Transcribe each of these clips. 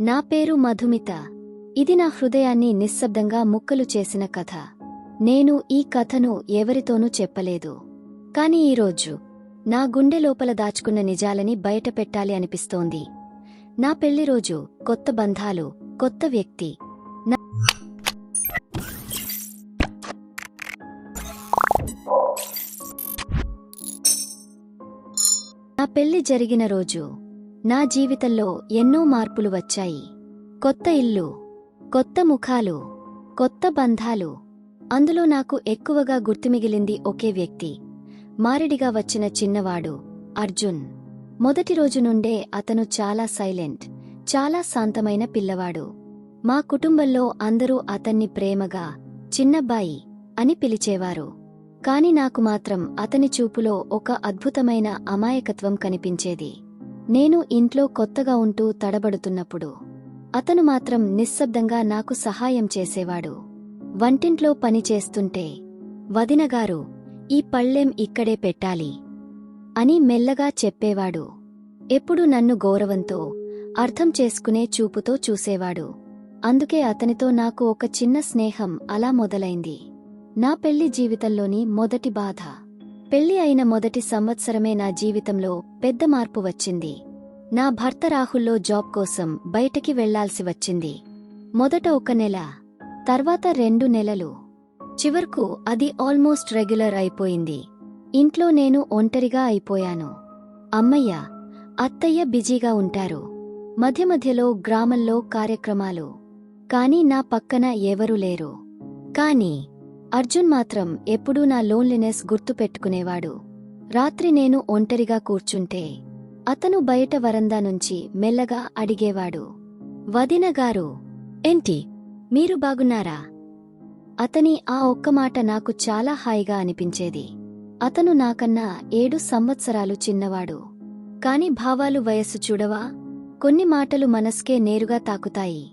నా పేరు మధుమిత. ఇది నా హృదయాన్ని నిశ్శబ్దంగా ముక్కలు చేసిన కథ. నేను ఈ కథను ఎవరితోనూ చెప్పలేదు. కాని ఈరోజు నా గుండె లోపల దాచుకున్న నిజాలని బయటపెట్టాలి అనిపిస్తోంది. నా పెళ్ళి రోజు కొత్త బంధాలు కొత్త వ్యక్తి. నా- నా పెళ్ళి జరిగిన రోజు నా జీవితంలో ఎన్నో మార్పులు వచ్చాయి. కొత్త ఇల్లు కొత్త ముఖాలు కొత్త బంధాలు. అందులో నాకు ఎక్కువగా గుర్తుమిగిలింది ఒకే వ్యక్తి. మారిడిగా వచ్చిన చిన్నవాడు అర్జున్. మొదటి రోజు నుండే అతను చాలా సైలెంట్ చాలా శాంతమైన పిల్లవాడు. మా కుటుంబంలో అందరూ అతన్ని ప్రేమగా చిన్నబ్బాయి అని పిలిచేవారు. కాని నాకు మాత్రం అతని చూపులో ఒక అద్భుతమైన అమాయకత్వం కనిపించేది. నేను ఇంట్లో కొత్తగా ఉంటూ తడబడుతున్నప్పుడు అతను మాత్రం నిశ్శబ్దంగా నాకు సహాయం చేసేవాడు. వంటింట్లో పని చేస్తుంటే వదినగారు ఈ పళ్ళెం ఇక్కడే పెట్టాలి అని మెల్లగా చెప్పేవాడు. ఎప్పుడు నన్ను గౌరవంతో అర్థం చేసుకునే చూపుతో చూసేవాడు. అందుకే అతనితో నాకు ఒక చిన్న స్నేహం అలా మొదలైంది. నా పెళ్ళి జీవితంలోని మొదటి బాధ. పెళ్ళి అయిన మొదటి సంవత్సరమే నా జీవితంలో పెద్ద మార్పు వచ్చింది. నా భర్త రాహుల్లో జాబ్ కోసం బయటికి వెళ్ళాల్సి వచ్చింది. మొదట ఒక నెల తర్వాత రెండు నెలలు. చివరకు అది ఆల్మోస్ట్ రెగ్యులర్ అయిపోయింది. ఇంట్లో నేను ఒంటరిగా అయిపోయాను. అమ్మయ్య అత్తయ్య బిజీగా ఉంటారు. మధ్య మధ్యలో గ్రామంలో కార్యక్రమాలు. కాని నా పక్కన ఎవరూ లేరు. కాని అర్జున్ మాత్రం ఎప్పుడూ నా లోన్లినెస్ గుర్తుపెట్టుకునేవాడు రాత్రి నేను ఒంటరిగా కూర్చుంటే అతను బయట వరందా నుంచి మెల్లగా అడిగేవాడు. వదినగారు ఏంటి? మీరు బాగున్నారా? అతని ఆ ఒక్క మాట నాకు చాలా హాయిగా అనిపించేది. అతను నాకన్నా ఏడు సంవత్సరాలు చిన్నవాడు. కాని భావాలు వయస్సు చూడవా? కొన్ని మాటలు మనస్కే నేరుగా తాకుతాయి.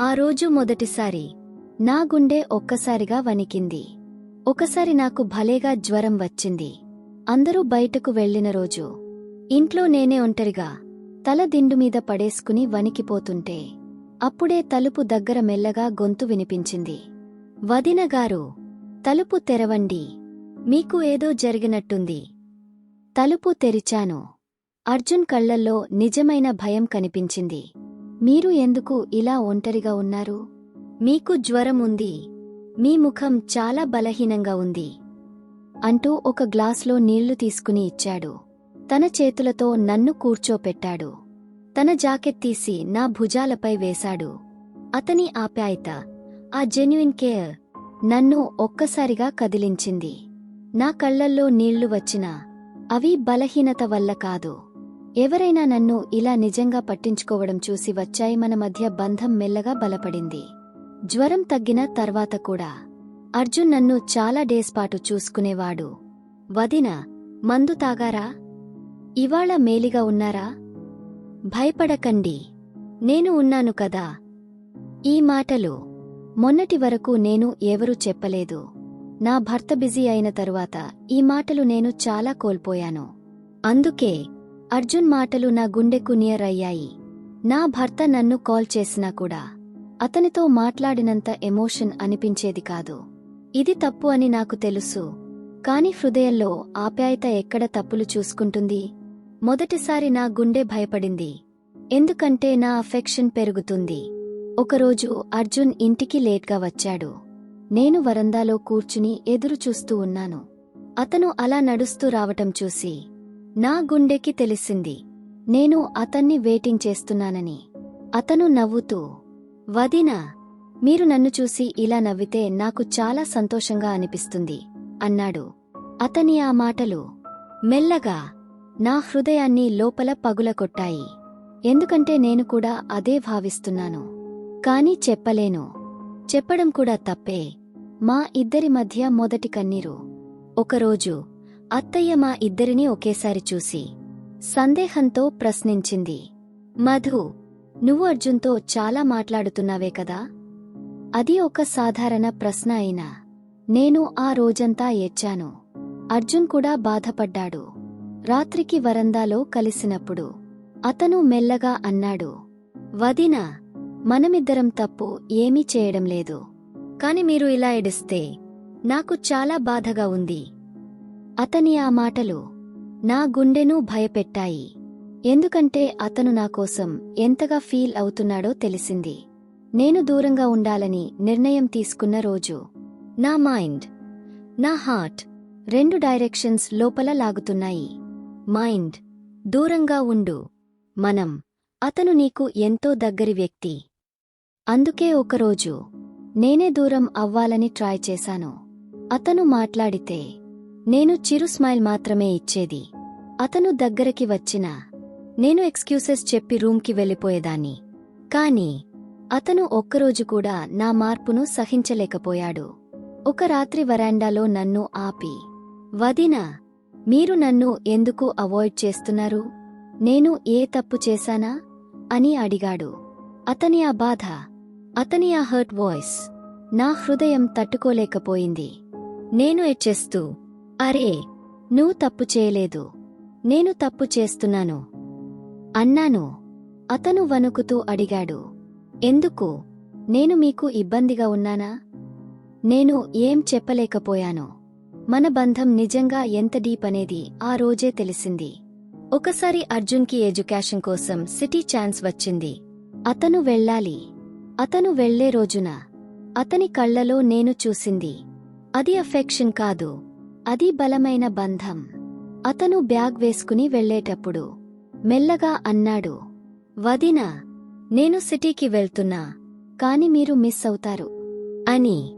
ఆ రోజు మొదటిసారి నా గుండె ఒక్కసారిగా వణికింది. ఒకసారి నాకు భలేగా జ్వరం వచ్చింది. అందరూ బయటకు వెళ్ళిన రోజు. ఇంట్లో నేనే ఒంటరిగా తల దిండుమీద పడేసుకుని వణికిపోతుంటే అప్పుడే తలుపు దగ్గర మెల్లగా గొంతు వినిపించింది. వదినగారు తలుపు తెరవండి. మీకు ఏదో జరిగినట్టుంది. తలుపు తెరిచాను. అర్జున్ కళ్ళల్లో నిజమైన భయం కనిపించింది. మీరు ఎందుకు ఇలా ఒంటరిగా ఉన్నారు? మీకు జ్వరం ఉంది. మీ ముఖం చాలా బలహీనంగా ఉంది. అంటూ ఒక గ్లాస్లో నీళ్ళు తీసుకుని ఇచ్చాడు. తన చేతులతో నన్ను కూర్చోపెట్టాడు. తన జాకెట్ తీసి నా భుజాలపై వేశాడు. అతని ఆప్యాయత ఆ జెన్యున్ కేర్ నన్ను ఒక్కసారిగా కదిలించింది. నా కళ్ళల్లో నీళ్ళు వచ్చినా అవి బలహీనత వల్ల కాదు. ఎవరైనా నన్ను ఇలా నిజంగా పట్టించుకోవడం చూసి వచ్చాయి మన మధ్య బంధం మెల్లగా బలపడింది. జ్వరం తగ్గిన తర్వాత కూడా అర్జున్ నన్ను చాలా డేస్ పాటు చూసుకునేవాడు. వదిన మందు తాగారా? ఇవాళ మేలిగా ఉన్నారా? భయపడకండి. నేను ఉన్నాను కదా. ఈ మాటలు మొన్నటి వరకు నేను ఎవరూ చెప్పలేదు. నా భర్త బిజీ అయిన తరువాత ఈ మాటలు నేను చాలా కోల్పోయాను. అందుకే అర్జున్ మాటలు నా గుండెకు నియర్ అయ్యాయి. నా భర్త నన్ను కాల్ చేసినా కూడా అతనితో మాట్లాడినంత ఎమోషన్ అనిపించేది కాదు. ఇది తప్పు అని నాకు తెలుసు. కాని హృదయంలో ఆప్యాయత ఎక్కడ తప్పులు చూసుకుంటుంది? మొదటిసారి నా గుండె భయపడింది. ఎందుకంటే నా అఫెక్షన్ పెరుగుతుంది. ఒకరోజు అర్జున్ ఇంటికి లేట్గా వచ్చాడు. నేను వరందాలో కూర్చుని ఎదురు చూస్తూ ఉన్నాను. అతను అలా నడుస్తూ రావటం చూసి నా గుండెకి తెలిసింది. నేను అతన్ని వెయిటింగ్ చేస్తున్నానని. అతను నవ్వుతూ వదినా మీరు నన్ను చూసి ఇలా నవ్వితే నాకు చాలా సంతోషంగా అనిపిస్తుంది అన్నాడు. అతని ఆ మాటలు మెల్లగా నా హృదయాన్ని లోపల పగులకొట్టాయి ఎందుకంటే నేను కూడా అదే భావిస్తున్నాను. కాని చెప్పలేను. చెప్పడం కూడా తప్పే. మా ఇద్దరి మధ్య మొదటి కన్నీరు. ఒకరోజు అత్తయ్య మా ఇద్దరినీ ఒకేసారి చూసి సందేహంతో ప్రశ్నించింది. మధు నువ్వు అర్జున్తో చాలా మాట్లాడుతున్నావే కదా? అది ఒక సాధారణ ప్రశ్న అయినా. నేను ఆ రోజంతా ఏడ్చాను. అర్జున్ కూడా బాధపడ్డాడు. రాత్రికి వరందాలో కలిసినప్పుడు. అతను మెల్లగా అన్నాడు. వదినా మనమిద్దరం తప్పు ఏమీ చేయడం లేదు. కాని మీరు ఇలా ఎడిస్తే నాకు చాలా బాధగా ఉంది. అతని ఆ మాటలు నా గుండెను భయపెట్టాయి. ఎందుకంటే అతను నా కోసం ఎంతగా ఫీల్ అవుతున్నాడో తెలిసింది. నేను దూరంగా ఉండాలని నిర్ణయం తీసుకున్న రోజు. నా మైండ్ నా హార్ట్ రెండు డైరెక్షన్స్ లోపల లాగుతున్నాయి. మైండ్ దూరంగా ఉండు. మనం అతను నీకు ఎంతో దగ్గరి వ్యక్తి. అందుకే ఒకరోజు నేనే దూరం అవ్వాలని ట్రై చేశాను. అతను మాట్లాడితే నేను చిరు స్మైల్ మాత్రమే ఇచ్చేది. అతను దగ్గరికి వచ్చినా నేను ఎక్స్క్యూసెస్ చెప్పి రూమ్కి వెళ్ళిపోయేదాన్ని. కాని అతను ఒక్కరోజు కూడా నా మార్పును సహించలేకపోయాడు. ఒక రాత్రి వరాండాలో నన్ను ఆపి వదినా మీరు నన్ను ఎందుకు అవాయిడ్ చేస్తున్నారు? నేను ఏ తప్పు చేశానా? అని అడిగాడు. అతని ఆ బాధ అతని ఆ హర్ట్ వాయిస్ నా హృదయం తట్టుకోలేకపోయింది. నేను ఎచ్చేస్తూ అరే నువ్వు తప్పు చేయలేదు. నేను తప్పు చేస్తున్నాను. అన్నాను. అతను వణుకుతూ అడిగాడు. ఎందుకు? నేను మీకు ఇబ్బందిగా ఉన్నానా? నేను ఏం చెప్పలేకపోయాను. మన బంధం నిజంగా ఎంత డీప్ అనేది ఆ రోజే తెలిసింది. ఒకసారి అర్జున్కి ఎడ్యుకేషన్ కోసం సిటీ ఛాన్స్ వచ్చింది. అతను వెళ్ళాలి. అతను వెళ్ళే రోజున అతని కళ్ళలో నేను చూసింది. అది అఫెక్షన్ కాదు. అది బలమైన బంధం. అతను బ్యాగ్ వేసుకుని వెళ్ళేటప్పుడు మెల్లగా అన్నాడు. వదినా నేను సిటీకి వెళ్తున్నా కాని మీరు మిస్ అవుతారు అని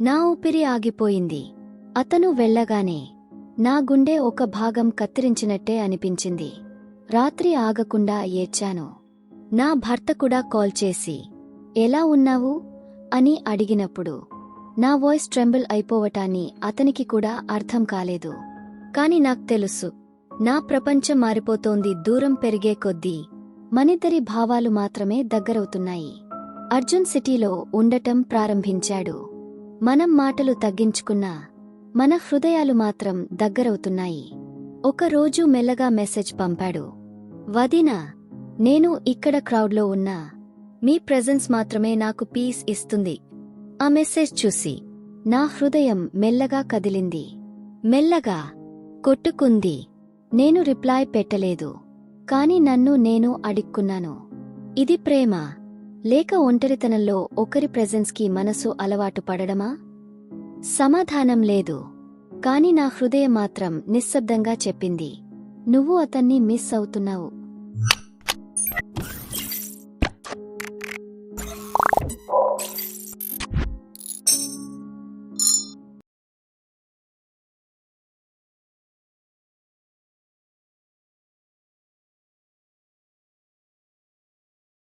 నా ఊపిరి ఆగిపోయింది. అతను వెళ్ళగానే నా గుండె ఒక భాగం కత్తిరించినట్టే అనిపించింది. రాత్రి ఆగకుండా ఏడ్చాను. నా భర్త కూడా కాల్ చేసి ఎలా ఉన్నావు? అని అడిగినప్పుడు నా వాయిస్ ట్రెంబుల్ అయిపోవటాన్ని అతనికి కూడా అర్థం కాలేదు. కాని నాకు తెలుసు నా ప్రపంచం మారిపోతోంది దూరం పెరిగే కొద్దీ మనిద్దరి భావాలు మాత్రమే దగ్గరవుతున్నాయి. అర్జున్ సిటీలో ఉండటం ప్రారంభించాడు. మనం మాటలు తగ్గించుకున్నా మన హృదయాలు మాత్రం దగ్గరవుతున్నాయి. ఒకరోజు మెల్లగా మెసేజ్ పంపాడు. వదినా నేను ఇక్కడ క్రౌడ్లో ఉన్నా. మీ ప్రెజెన్స్ మాత్రమే నాకు పీస్ ఇస్తుంది. ఆ మెసేజ్ చూసి నా హృదయం మెల్లగా కదిలింది. మెల్లగా కొట్టుకుంది. నేను రిప్లై పెట్టలేదు. కాని నన్ను నేను అడిక్కున్నాను. ఇది ప్రేమ. లేక ఒంటరితనంలో ఒకరి ప్రెజెన్స్కి మనసు అలవాటు పడడమా? సమాధానం లేదు. కాని నా హృదయం మాత్రం నిశ్శబ్దంగా చెప్పింది. నువ్వు అతన్ని మిస్ అవుతున్నావు.